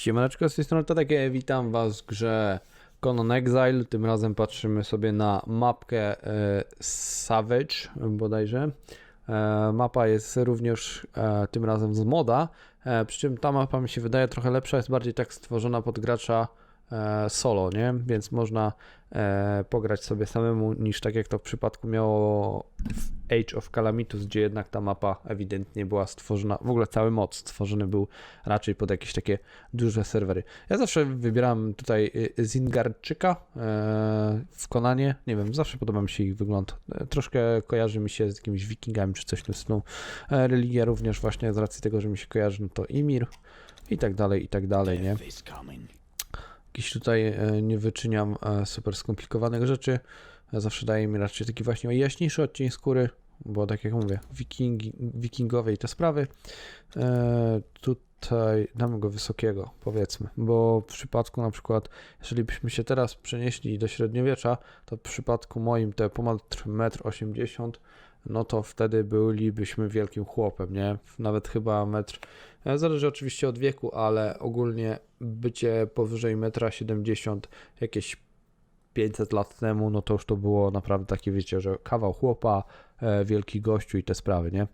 Siemaneczko, z tej strony takie witam was w grze Conan Exile. Tym razem patrzymy sobie na mapkę e, Savage bodajże. E, mapa jest również e, tym razem z moda, e, przy czym ta mapa mi się wydaje trochę lepsza, jest bardziej tak stworzona pod gracza e, solo, nie? Więc można pograć sobie samemu niż tak jak to w przypadku miało w Age of Calamitus, gdzie jednak ta mapa ewidentnie była stworzona, w ogóle cały mod stworzony był raczej pod jakieś takie duże serwery. Ja zawsze wybieram tutaj y, Zingardczyka e, w Konanie, nie wiem, zawsze podoba mi się ich wygląd. E, Troszkę kojarzy mi się z jakimiś wikingami czy coś w tym stylu. E, Religia również właśnie z racji tego, że mi się kojarzy, no to Imir i tak dalej, i tak dalej, nie? Jakiś tutaj e, nie wyczyniam e, super skomplikowanych rzeczy. E, Zawsze daje mi raczej taki właśnie jaśniejszy odcień skóry, bo tak jak mówię, wikingi, wikingowe i te sprawy. E, tutaj damy go wysokiego, powiedzmy, bo w przypadku na przykład, jeżeli byśmy się teraz przenieśli do średniowiecza, to w przypadku moim te ponad 1,80 m, no to wtedy bylibyśmy wielkim chłopem, nie? Nawet chyba metr, e, zależy oczywiście od wieku, ale ogólnie bycie powyżej 1,70 m jakieś 500 lat temu, no to już to było naprawdę takie, wiecie, że kawał chłopa, e, wielki gościu i te sprawy, nie?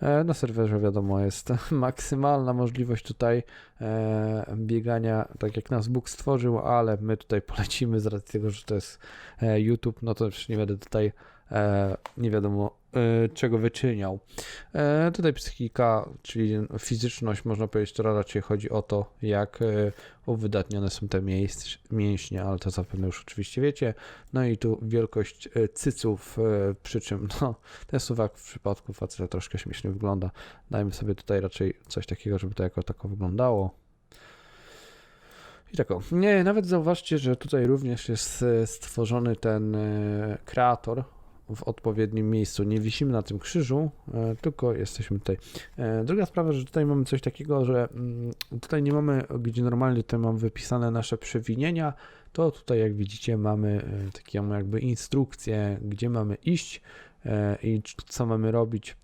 E, na serwerze wiadomo jest maksymalna możliwość tutaj biegania, tak jak nas Bóg stworzył, ale my tutaj polecimy z racji tego, że to jest YouTube, no to już nie będę tutaj nie wiadomo czego wyczyniał. E, tutaj psychika, czyli fizyczność, można powiedzieć, to raczej chodzi o to, jak e, uwydatnione są te mięśnie, ale to zapewne już oczywiście wiecie. No i tu wielkość e, cyców, e, przy czym no, ten suwak w przypadku faceta troszkę śmiesznie wygląda. Dajmy sobie tutaj raczej coś takiego, żeby to jako tako wyglądało. I tak o. Nie, nawet zauważcie, że tutaj również jest e, stworzony ten e, kreator w odpowiednim miejscu. Nie wisimy na tym krzyżu, e, tylko jesteśmy tutaj. E, Druga sprawa, że tutaj mamy coś takiego, że mm, tutaj nie mamy, gdzie normalnie tutaj mam wypisane nasze przewinienia, to tutaj jak widzicie mamy e, taką jakby instrukcję, gdzie mamy iść i co mamy robić.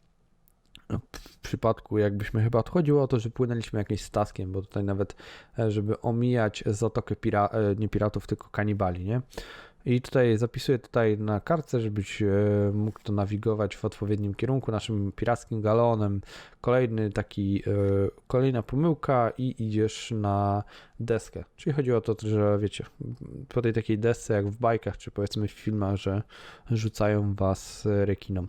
No, W przypadku jakbyśmy chyba odchodziło o to, że płynęliśmy jakimś statkiem, bo tutaj nawet, żeby omijać zatokę pira, nie piratów, tylko kanibali, nie? I tutaj zapisuję tutaj na kartce, żebyś e, mógł to nawigować w odpowiednim kierunku naszym pirackim galonem. Kolejny taki, e, kolejna pomyłka i idziesz na deskę. Czyli chodzi o to, że wiecie, po tej takiej desce jak w bajkach, czy powiedzmy w filmach, że rzucają was rekinom.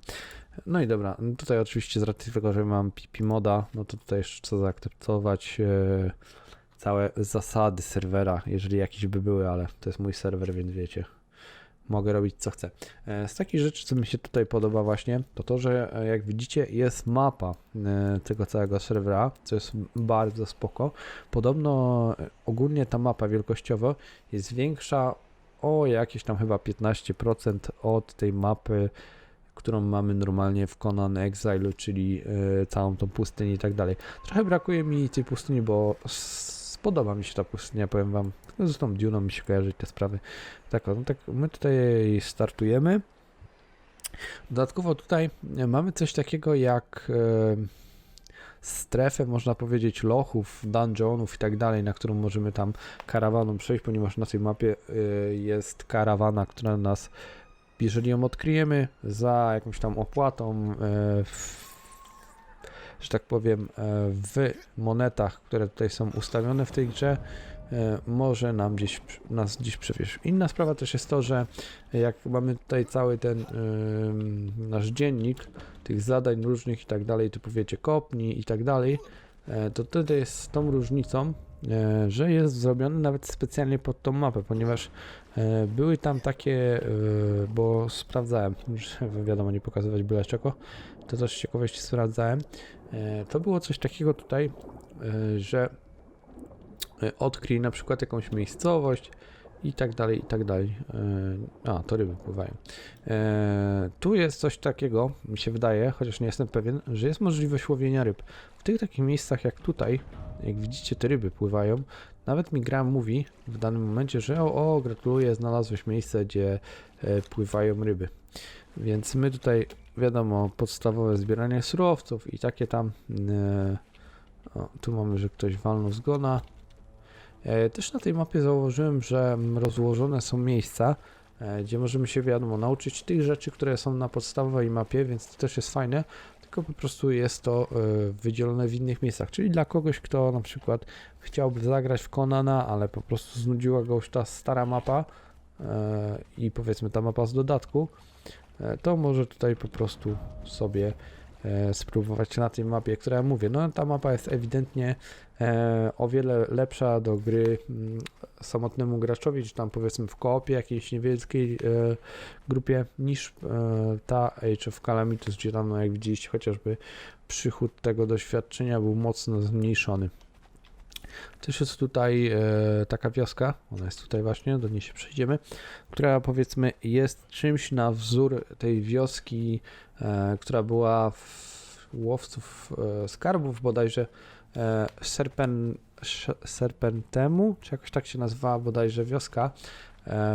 No i dobra, tutaj oczywiście z racji tego, że mam pipi moda, no to tutaj jeszcze chcę zaakceptować e, całe zasady serwera, jeżeli jakieś by były, ale to jest mój serwer, więc wiecie, mogę robić co chcę. E, Z takich rzeczy, co mi się tutaj podoba właśnie, to to, że e, jak widzicie jest mapa e, tego całego serwera, co jest bardzo spoko. Podobno ogólnie ta mapa wielkościowo jest większa o jakieś tam chyba 15% od tej mapy, którą mamy normalnie w Conan Exile, czyli całą tą pustynię i tak dalej. Trochę brakuje mi tej pustyni, bo s- spodoba mi się ta pustynia, powiem wam. Z tą Duną mi się kojarzy te sprawy. Tak, no tak, my tutaj startujemy. Dodatkowo tutaj mamy coś takiego jak e, strefę, można powiedzieć, lochów, dungeonów i tak dalej, na którą możemy tam karawaną przejść, ponieważ na tej mapie e, jest karawana, która nas, jeżeli ją odkryjemy za jakąś tam opłatą, e, w, że tak powiem, e, w monetach, które tutaj są ustawione w tej grze, e, może nam gdzieś, nas gdzieś przewieźć. Inna sprawa też jest to, że jak mamy tutaj cały ten ym, nasz dziennik tych zadań różnych i tak dalej, typu wiecie, kopni i tak dalej, e, to wtedy jest z tą różnicą, e, że jest zrobiony nawet specjalnie pod tą mapę, ponieważ e, były tam takie, e, bo sprawdzałem, żeby wiadomo nie pokazywać byle czego, to też z ciekawości sprawdzałem, e, to było coś takiego tutaj, e, że e, odkryj na przykład jakąś miejscowość i tak dalej, i tak dalej. A, to ryby pływają. Tu jest coś takiego, mi się wydaje, chociaż nie jestem pewien, że jest możliwość łowienia ryb. W tych takich miejscach jak tutaj, jak widzicie, te ryby pływają. Nawet mi gra mówi w danym momencie, że o, o gratuluję, znalazłeś miejsce, gdzie pływają ryby. Więc my tutaj, wiadomo, podstawowe zbieranie surowców i takie tam. E, o, tu mamy, że ktoś walnął zgona. E, Też na tej mapie zauważyłem, że rozłożone są miejsca, e, gdzie możemy się, wiadomo, nauczyć tych rzeczy, które są na podstawowej mapie, więc to też jest fajne, tylko po prostu jest to wydzielone w innych miejscach. Czyli dla kogoś, kto na przykład chciałby zagrać w Conana, ale po prostu znudziła go już ta stara mapa i powiedzmy ta mapa z dodatku, to może tutaj po prostu sobie e, spróbować na tej mapie, która ja mówię, no ta mapa jest ewidentnie e, o wiele lepsza do gry mm, samotnemu graczowi, czy tam powiedzmy w koopie jakiejś niewielkiej e, grupie niż e, ta Age of Calamities, gdzie tam, no, jak widzieliście, chociażby przychód tego doświadczenia był mocno zmniejszony. Też jest tutaj e, taka wioska, ona jest tutaj właśnie, do niej się przejdziemy, która powiedzmy jest czymś na wzór tej wioski, e, która była w łowców e, skarbów bodajże Serpen, Serpentemu, czy jakoś tak się nazywała bodajże wioska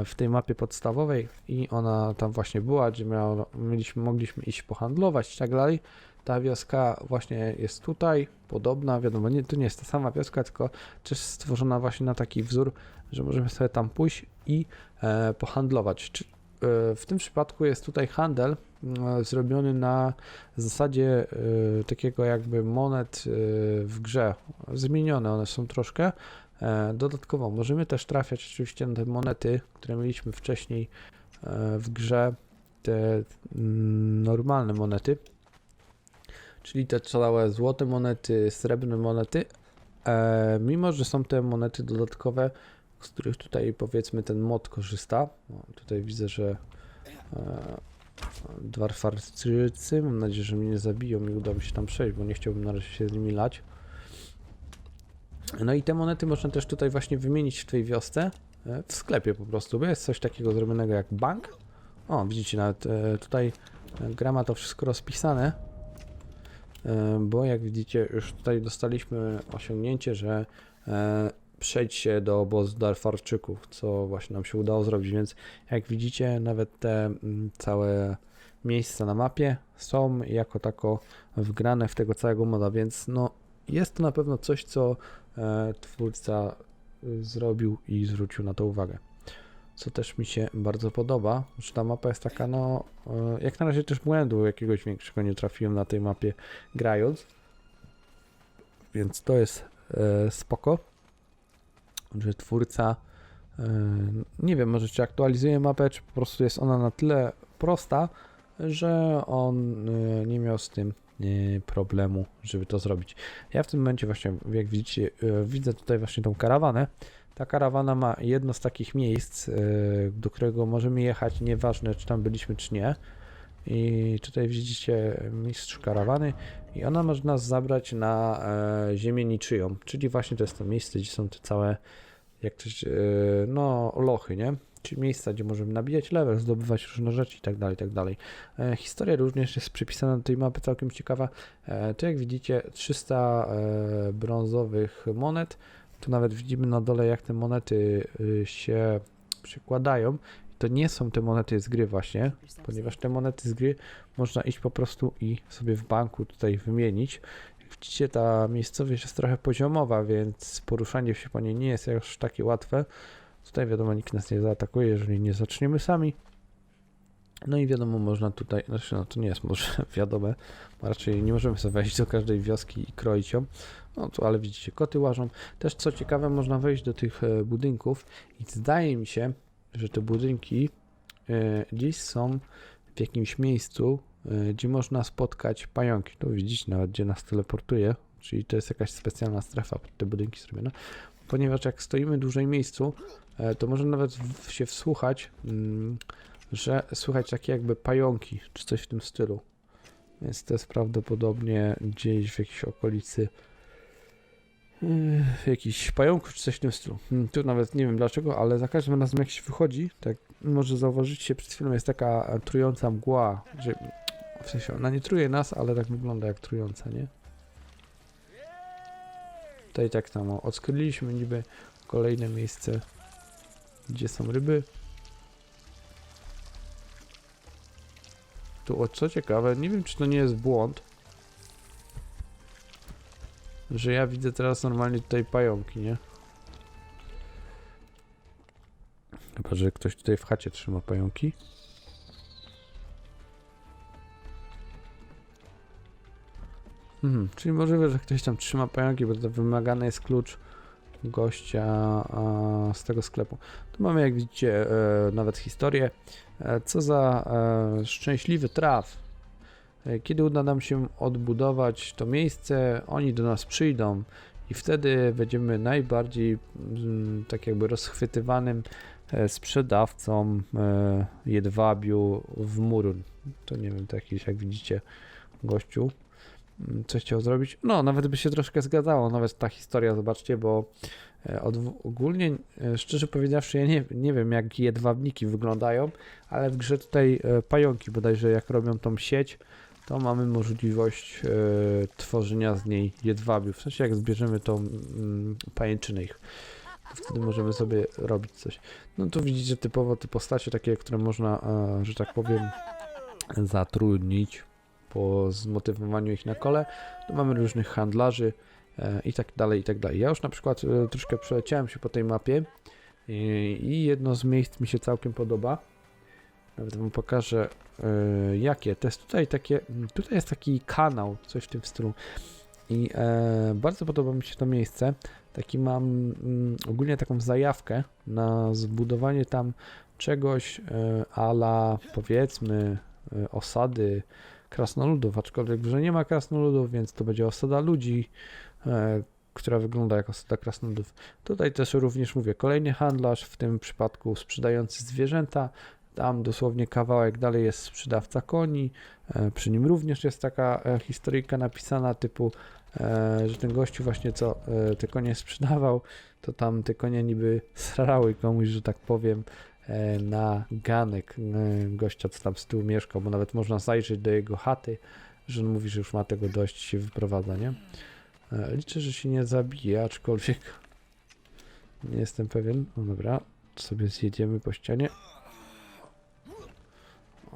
w tej mapie podstawowej i ona tam właśnie była, gdzie miało, mieliśmy, mogliśmy iść pohandlować i tak dalej. Ta wioska właśnie jest tutaj, podobna, wiadomo, nie, to nie jest ta sama wioska, tylko też stworzona właśnie na taki wzór, że możemy sobie tam pójść i e, pohandlować. Czy, e, w tym przypadku jest tutaj handel e, zrobiony na zasadzie e, takiego jakby monet e, w grze. Zmienione one są troszkę. E, dodatkowo możemy też trafiać oczywiście na te monety, które mieliśmy wcześniej e, w grze, te mm, normalne monety, czyli te całe złote monety, srebrne monety, e, mimo że są te monety dodatkowe, z których tutaj powiedzmy ten mod korzysta. O, tutaj widzę, że e, dwarfarczycy, mam nadzieję, że mnie nie zabiją i uda mi się tam przejść, bo nie chciałbym na razie się z nimi lać. No i te monety można też tutaj właśnie wymienić w tej wiosce, e, w sklepie po prostu, bo jest coś takiego zrobionego jak bank. O, widzicie, nawet e, tutaj gra ma to wszystko rozpisane, bo jak widzicie, już tutaj dostaliśmy osiągnięcie, że e, przejdź się do obozu Darfarczyków, co właśnie nam się udało zrobić, więc jak widzicie, nawet te całe miejsca na mapie są jako tako wgrane w tego całego moda, więc no jest to na pewno coś, co e, twórca y, zrobił i zwrócił na to uwagę. Co też mi się bardzo podoba, że ta mapa jest taka, no, e, jak na razie też błędu jakiegoś większego nie trafiłem na tej mapie grając, więc to jest e, spoko, że twórca, e, nie wiem, może czy aktualizuje mapę, czy po prostu jest ona na tyle prosta, że on e, nie miał z tym e, problemu, żeby to zrobić. Ja w tym momencie właśnie, jak widzicie, e, widzę tutaj właśnie tą karawanę. Ta karawana ma jedno z takich miejsc, e, do którego możemy jechać, nieważne czy tam byliśmy, czy nie. I tutaj widzicie mistrz karawany i ona może nas zabrać na e, ziemię niczyją, czyli właśnie to jest to miejsce, gdzie są te całe, jak też, e, no, lochy, nie? Czyli miejsca, gdzie możemy nabijać level, zdobywać różne rzeczy i tak dalej, tak dalej. E, historia również jest przypisana do tej mapy całkiem ciekawa. Tu jak widzicie 300 e, brązowych monet. Tu nawet widzimy na dole jak te monety y, się przekładają. To nie są te monety z gry właśnie, ponieważ te monety z gry można iść po prostu i sobie w banku tutaj wymienić. Widzicie, ta miejscowość jest trochę poziomowa, więc poruszanie się po niej nie jest już takie łatwe. Tutaj wiadomo, nikt nas nie zaatakuje, jeżeli nie zaczniemy sami. No i wiadomo, można tutaj, znaczy no to nie jest może wiadome, raczej nie możemy sobie wejść do każdej wioski i kroić ją. No tu, ale widzicie, koty łażą. Też co ciekawe, można wejść do tych e, budynków i zdaje mi się, że te budynki e, gdzieś są w jakimś miejscu, e, gdzie można spotkać pająki. Tu widzicie nawet, gdzie nas teleportuje, czyli to jest jakaś specjalna strefa pod te budynki zrobiona. Ponieważ jak stoimy dłużej w miejscu, e, to może nawet się wsłuchać, mm, że słychać takie jakby pająki, czy coś w tym stylu. Więc to jest prawdopodobnie gdzieś w jakiejś okolicy yy, jakichś pająków, czy coś w tym stylu. Hmm, Tu nawet nie wiem dlaczego, ale za każdym razem jak się wychodzi, tak może zauważycie, przed chwilą jest taka trująca mgła, że w sensie ona nie truje nas, ale tak wygląda jak trująca, nie? Tutaj tak samo odkryliśmy niby kolejne miejsce, gdzie są ryby. Tu, o co ciekawe, nie wiem czy to nie jest błąd, że ja widzę teraz normalnie tutaj pająki, nie? Chyba, że ktoś tutaj w chacie trzyma pająki. Mhm, czyli możliwe, że ktoś tam trzyma pająki, bo to wymagany jest klucz gościa z tego sklepu. Tu mamy, jak widzicie, e, nawet historię. E, co za e, szczęśliwy traf. Kiedy uda nam się odbudować to miejsce, oni do nas przyjdą i wtedy będziemy najbardziej mm, tak jakby rozchwytywanym sprzedawcą jedwabiu w Murun. To nie wiem, to jakiś, jak widzicie, gościu coś chciał zrobić. No, nawet by się troszkę zgadzało, nawet ta historia, zobaczcie, bo e, odw- ogólnie, e, szczerze powiedziawszy, ja nie, nie wiem, jak jedwabniki wyglądają, ale w grze tutaj e, pająki, bodajże jak robią tą sieć, to mamy możliwość tworzenia z niej jedwabiu. W sensie, jak zbierzemy tą mm, pajęczynę ich, to wtedy możemy sobie robić coś. No tu widzicie typowo te postacie takie, które można, że tak powiem, zatrudnić po zmotywowaniu ich na kole. Tu mamy różnych handlarzy e, i tak dalej, i tak dalej. Ja już na przykład e, troszkę przeleciałem się po tej mapie i, jedno z miejsc mi się całkiem podoba. Nawet wam pokażę e, jakie. To jest tutaj takie, tutaj jest taki kanał, coś w tym stylu. I bardzo podoba mi się to miejsce. Taki mam mm, ogólnie taką zajawkę na zbudowanie tam czegoś ala powiedzmy osady krasnoludów, aczkolwiek że nie ma krasnoludów, więc to będzie osada ludzi, e, która wygląda jak osada krasnoludów. Tutaj też również mówię, kolejny handlarz, w tym przypadku sprzedający zwierzęta. Tam dosłownie kawałek dalej jest sprzedawca koni. E, przy nim również jest taka e, historyjka napisana typu, że ten gościu właśnie co te konie sprzedawał, to tam te konie niby srały komuś, że tak powiem, na ganek e, gościa, co tam z tyłu mieszkał, bo nawet można zajrzeć do jego chaty, że on mówi, że już ma tego dość się wyprowadza, nie? E, Liczę, że się nie zabije, aczkolwiek nie jestem pewien. No dobra, sobie zjedziemy po ścianie.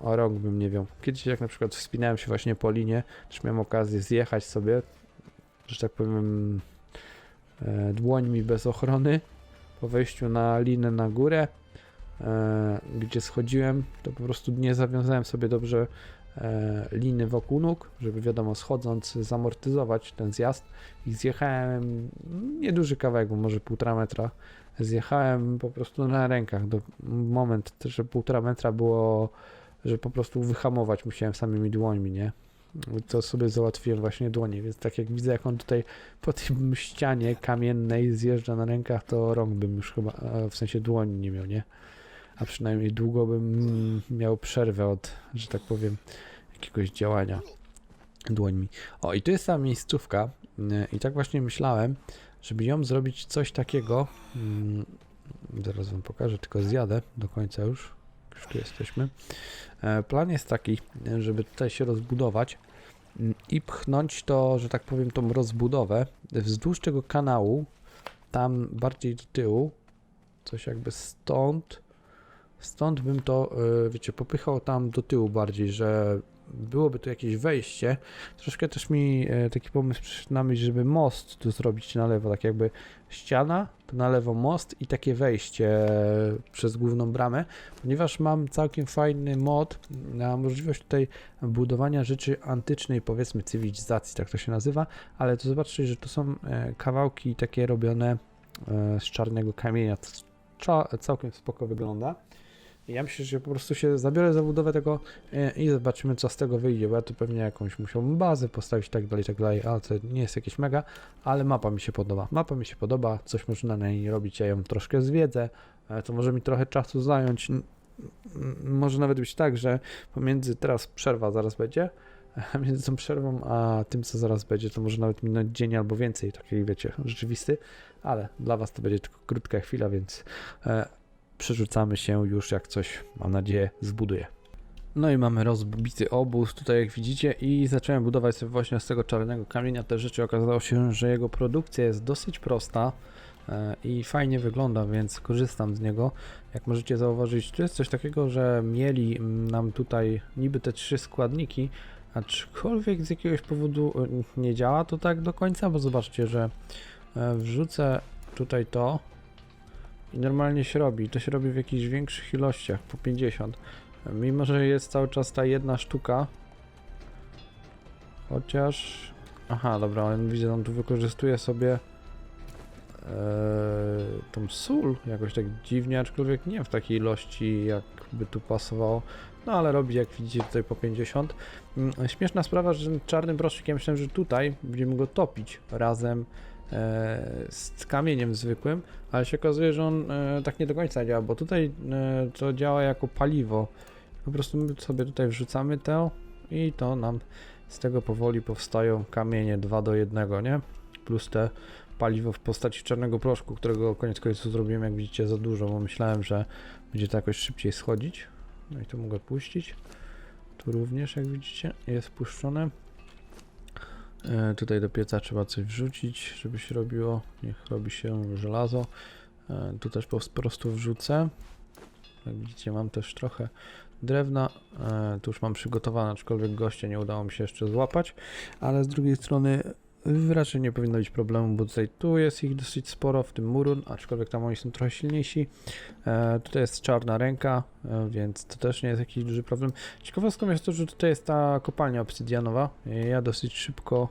O rąk bym nie wiął. Kiedyś jak na przykład wspinałem się właśnie po linie, też miałem okazję zjechać sobie, że tak powiem, e, dłońmi bez ochrony po wejściu na linę na górę, e, gdzie schodziłem, to po prostu nie zawiązałem sobie dobrze e, liny wokół nóg, żeby wiadomo, schodząc zamortyzować ten zjazd i zjechałem nieduży kawałek, może półtora metra. Zjechałem po prostu na rękach. Do, moment, że półtora metra było, że po prostu wyhamować musiałem samymi dłońmi, nie? To sobie załatwiłem właśnie dłonie, więc tak jak widzę, jak on tutaj po tym ścianie kamiennej zjeżdża na rękach, to rąk bym już chyba, e, w sensie dłoni nie miał, nie? A przynajmniej długo bym miał przerwę od, że tak powiem, jakiegoś działania dłońmi. O, i tu jest ta miejscówka i tak właśnie myślałem, żeby ją zrobić coś takiego, mm, zaraz wam pokażę, tylko zjadę do końca już, już tu jesteśmy. E, Plan jest taki, żeby tutaj się rozbudować i pchnąć to, że tak powiem, tą rozbudowę wzdłuż tego kanału, tam bardziej do tyłu, coś jakby stąd, stąd bym to, y, wiecie, popychał tam do tyłu bardziej, że byłoby tu jakieś wejście. Troszkę też mi e, taki pomysł przyszedł na myśl, żeby most tu zrobić na lewo, tak jakby ściana, to na lewo most i takie wejście e, przez główną bramę, ponieważ mam całkiem fajny mod na możliwość tutaj budowania rzeczy antycznej, powiedzmy cywilizacji, tak to się nazywa, ale to zobaczcie, że to są kawałki takie robione z czarnego kamienia, co całkiem spoko wygląda. Ja myślę, że po prostu się zabiorę za budowę tego e, i zobaczymy, co z tego wyjdzie, bo ja tu pewnie jakąś musiałbym bazę postawić tak dalej, tak dalej, ale to nie jest jakieś mega, ale mapa mi się podoba. Mapa mi się podoba, coś można na niej robić, ja ją troszkę zwiedzę, e, to może mi trochę czasu zająć. Może nawet być tak, że pomiędzy teraz przerwa zaraz będzie, między tą przerwą a tym, co zaraz będzie, to może nawet minąć dzień albo więcej, taki wiecie, rzeczywisty, ale dla Was to będzie tylko krótka chwila, więc e, przerzucamy się już jak coś, mam nadzieję, zbuduje. No i mamy rozbity obóz tutaj jak widzicie i zacząłem budować sobie właśnie z tego czarnego kamienia te rzeczy. Okazało się, że jego produkcja jest dosyć prosta e, i fajnie wygląda, więc korzystam z niego. Jak możecie zauważyć, tu jest coś takiego, że mieli mm, nam tutaj niby te trzy składniki, aczkolwiek z jakiegoś powodu e, nie działa to tak do końca, bo zobaczcie, że e, wrzucę tutaj to, i normalnie się robi. To się robi w jakichś większych ilościach, po 50. Mimo, że jest cały czas ta jedna sztuka. Chociaż... Aha, dobra, on widzę, on tu wykorzystuje sobie e, tą sól jakoś tak dziwnie, aczkolwiek nie w takiej ilości, jakby tu pasowało. No ale robi, jak widzicie, tutaj po 50. Mm, Śmieszna sprawa, że ten czarny proszek, ja myślałem, że tutaj będziemy go topić razem z kamieniem zwykłym, ale się okazuje, że on e, tak nie do końca działa, bo tutaj e, to działa jako paliwo. Po prostu my sobie tutaj wrzucamy to i to nam z tego powoli powstają kamienie 2 do 1, nie? Plus te paliwo w postaci czarnego proszku, którego koniec końców zrobiłem, jak widzicie, za dużo, bo myślałem, że będzie to jakoś szybciej schodzić. No i tu mogę puścić. Tu również, jak widzicie, jest puszczone. E, tutaj do pieca trzeba coś wrzucić, żeby się robiło. Niech robi się żelazo. E, tu też po prostu wrzucę. Jak widzicie, mam też trochę drewna. E, tu już mam przygotowane, aczkolwiek gościa nie udało mi się jeszcze złapać. Ale z drugiej strony raczej nie powinno być problemu, bo tutaj tu jest ich dosyć sporo, w tym murun, aczkolwiek tam oni są trochę silniejsi. E, tutaj jest czarna ręka, e, więc to też nie jest jakiś duży problem. Ciekawostką jest to, że tutaj jest ta kopalnia obsydianowa. Ja dosyć szybko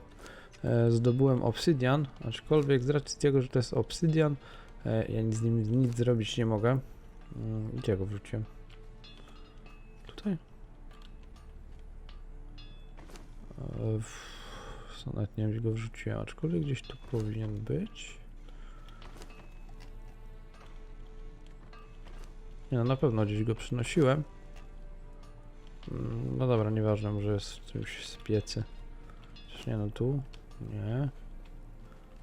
e, zdobyłem obsydian, aczkolwiek z racji tego, że to jest obsydian, e, ja nic z nim nic zrobić nie mogę. Mm, Gdzie go wrzuciłem? Tutaj? E, w- co, Nawet nie wiem, gdzie go wrzuciłem, aczkolwiek gdzieś tu powinien być. Nie, no na pewno gdzieś go przynosiłem. Mm, No dobra, nieważne, może jest w czymś z piecy. Czyż nie, no tu? Nie.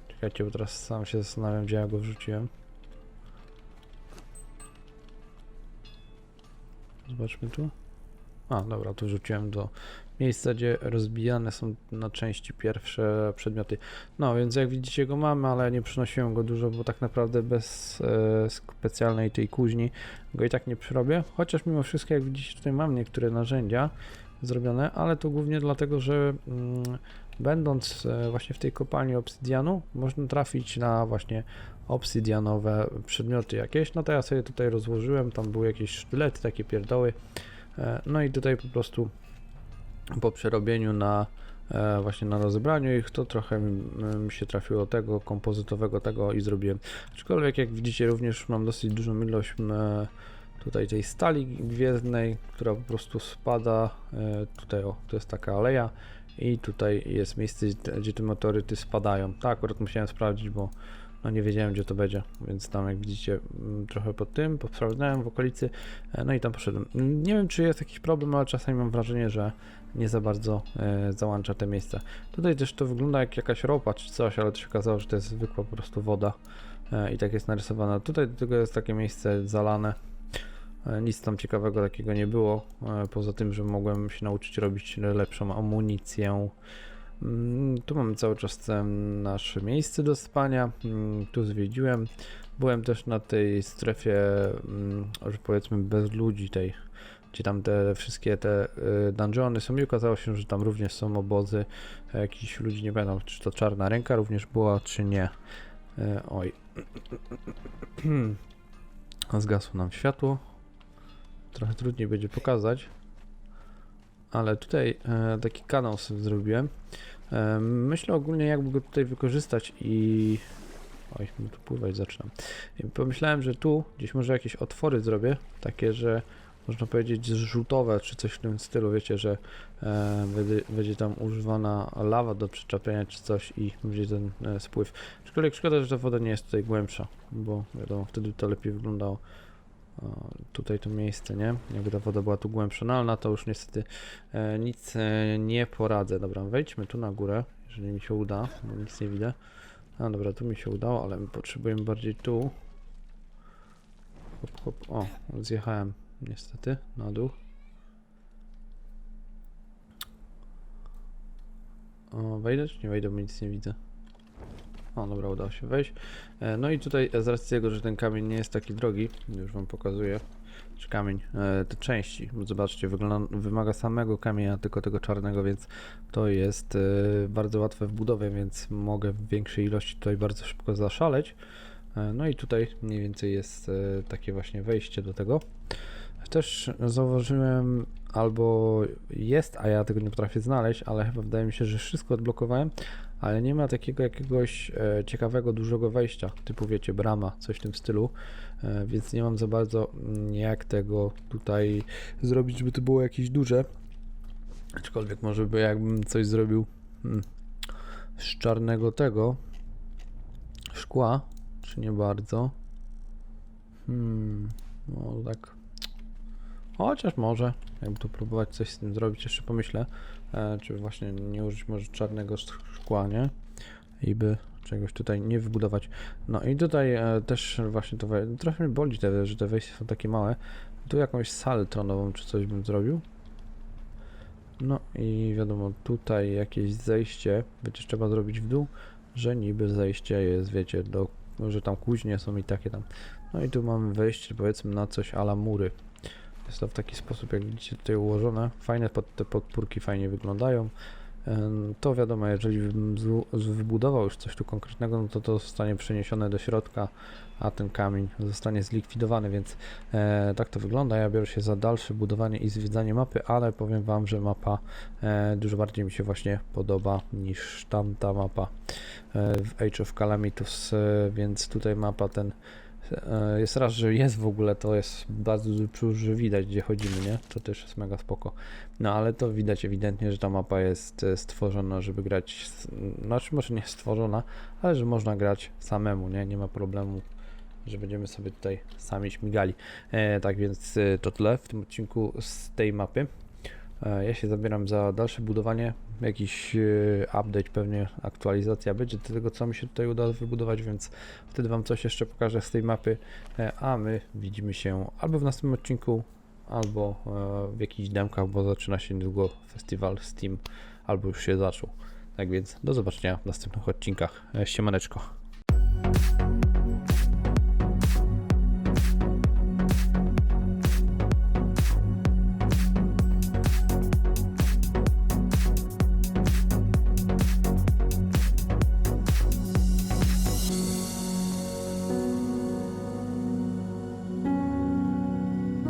Czekajcie, bo teraz sam się zastanawiam, gdzie ja go wrzuciłem. Zobaczmy tu. A, dobra, tu wrzuciłem do miejsca, gdzie rozbijane są na części pierwsze przedmioty. No, więc jak widzicie go mamy, ale nie przynosiłem go dużo, bo tak naprawdę bez e, specjalnej tej kuźni go i tak nie przerobię. Chociaż mimo wszystko, jak widzicie, tutaj mam niektóre narzędzia zrobione, ale to głównie dlatego, że mm, będąc e, właśnie w tej kopalni obsydianu, można trafić na właśnie obsydianowe przedmioty jakieś. No to ja sobie tutaj rozłożyłem, tam były jakieś sztylety, takie pierdoły. E, No i tutaj po prostu po przerobieniu na e, właśnie na rozebraniu ich, to trochę mi, się trafiło tego kompozytowego tego i zrobiłem. Aczkolwiek jak widzicie również mam dosyć dużą ilość m, tutaj tej stali gwiezdnej, która po prostu spada. E, Tutaj o, to jest taka aleja i tutaj jest miejsce, gdzie te meteoryty spadają. Tak, akurat musiałem sprawdzić, bo no nie wiedziałem gdzie to będzie, więc tam jak widzicie m, trochę po tym, sprawdzałem w okolicy, e, no i tam poszedłem. Nie wiem czy jest jakiś problem, ale czasami mam wrażenie, że nie za bardzo e, załącza te miejsca. Tutaj też to wygląda jak jakaś ropa czy coś, ale to się okazało, że to jest zwykła po prostu woda e, i tak jest narysowana. Tutaj do tego jest takie miejsce zalane. E, Nic tam ciekawego takiego nie było, e, poza tym, że mogłem się nauczyć robić lepszą amunicję. Mm, Tu mamy cały czas nasze miejsce do spania. Mm, Tu zwiedziłem. Byłem też na tej strefie, mm, że powiedzmy bez ludzi tej, gdzie tam te wszystkie te y, dungeony są i okazało się, że tam również są obozy jakichś ludzi, nie pamiętam czy to czarna ręka również była, czy nie. E, Oj. Zgasło nam światło. Trochę trudniej będzie pokazać. Ale tutaj e, taki kanał sobie zrobiłem. E, myślę ogólnie jakby go tutaj wykorzystać i... Oj, tu pływać zaczynam. I pomyślałem, że tu gdzieś może jakieś otwory zrobię, takie, że można powiedzieć zrzutowe, czy coś w tym stylu, wiecie, że e, będzie, będzie tam używana lawa do przyczepienia czy coś i będzie ten e, spływ. Aczkolwiek szkoda, że ta woda nie jest tutaj głębsza, bo wiadomo, wtedy to lepiej wyglądało. Tutaj to miejsce, nie? Jakby ta woda była tu głębsza, no ale na to już niestety e, nic e, nie poradzę. Dobra, wejdźmy tu na górę, jeżeli mi się uda, bo nic nie widzę. A dobra, tu mi się udało, ale my potrzebujemy bardziej tu. Hop, hop, o, zjechałem niestety na dół. O, wejdę czy nie wejdę, bo nic nie widzę. O, dobra, udało się wejść. E, No i tutaj e, z racji tego, że ten kamień nie jest taki drogi, już wam pokazuję, czy kamień, e, te części, zobaczcie, wygląda, wymaga samego kamienia, tylko tego czarnego, więc to jest bardzo łatwe w budowie, więc mogę w większej ilości tutaj bardzo szybko zaszaleć. No i tutaj mniej więcej jest takie właśnie wejście do tego. Też zauważyłem, albo jest, a ja tego nie potrafię znaleźć, ale chyba wydaje mi się, że wszystko odblokowałem, ale nie ma takiego jakiegoś e, ciekawego, dużego wejścia, typu wiecie, brama, coś w tym stylu, e, więc nie mam za bardzo mm, jak tego tutaj zrobić, żeby to było jakieś duże. Aczkolwiek może by jakbym coś zrobił hmm, z czarnego tego szkła, czy nie bardzo. Hmm, no tak. Chociaż może, jakby tu próbować coś z tym zrobić, jeszcze pomyślę, e, czy właśnie nie użyć może czarnego sz- szkła, nie? I by czegoś tutaj nie wybudować. No i tutaj e, też właśnie to trochę mnie boli, te, że te wejścia są takie małe. Tu jakąś salę tronową czy coś bym zrobił. No i wiadomo, tutaj jakieś zejście będzie trzeba zrobić w dół, że niby zejście jest, wiecie, do, że tam kuźnie są i takie tam. No i tu mamy wejście powiedzmy na coś ala mury. Jest to w taki sposób, jak widzicie tutaj ułożone. Fajne pod, te podpórki fajnie wyglądają. To wiadomo, jeżeli wybudował już coś tu konkretnego, no to to zostanie przeniesione do środka, a ten kamień zostanie zlikwidowany, więc e, tak to wygląda. Ja biorę się za dalsze budowanie i zwiedzanie mapy, ale powiem Wam, że mapa e, dużo bardziej mi się właśnie podoba niż tamta mapa e, w Age of Calamitus, e, więc tutaj mapa ten jest raz, że jest w ogóle, to jest bardzo duży że widać gdzie chodzimy, nie? To też jest mega spoko. No ale to widać ewidentnie, że ta mapa jest e, stworzona, żeby grać, znaczy może nie stworzona, ale że można grać samemu, nie? Nie ma problemu, że będziemy sobie tutaj sami śmigali. E, tak więc e, to tyle w tym odcinku z tej mapy. E, Ja się zabieram za dalsze budowanie, jakiś e, update, pewnie aktualizacja będzie tego, co mi się tutaj uda wybudować, więc wtedy Wam coś jeszcze pokażę z tej mapy, E, a my widzimy się albo w następnym odcinku, albo w jakichś demkach, bo zaczyna się niedługo festiwal Steam, albo już się zaczął. Tak więc do zobaczenia w następnych odcinkach. Siemaneczko.